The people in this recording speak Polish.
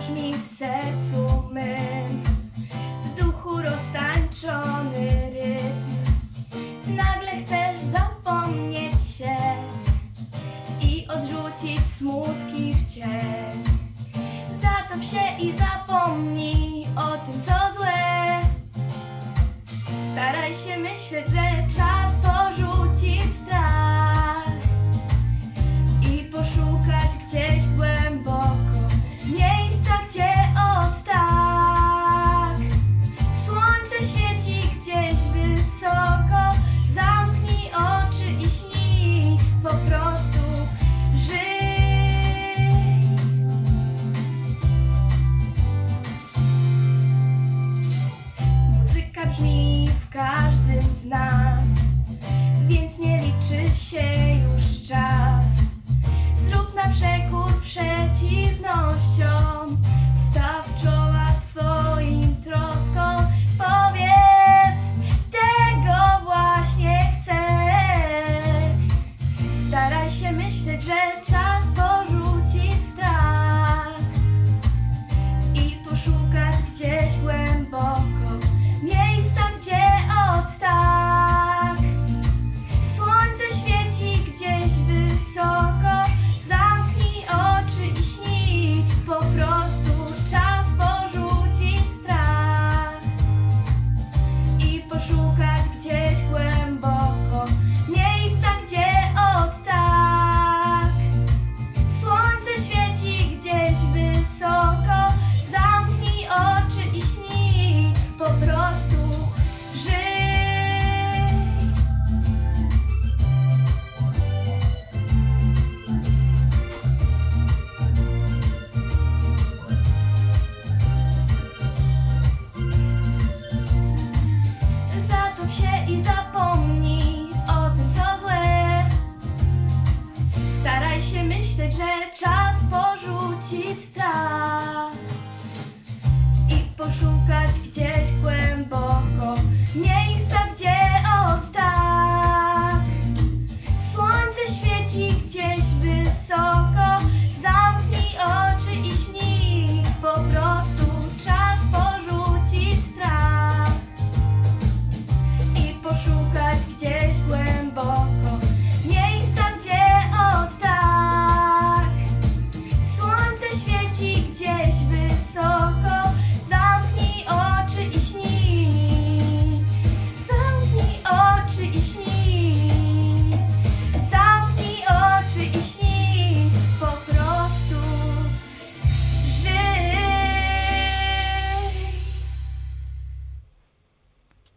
zabrzmi w sercu mym W duchu roztańczony rytm. Nagle chcesz zapomnieć się I odrzucić smutki w cień. Zatop się i zapomnij o tym, co Brzmi w każdym z nas, She's strach.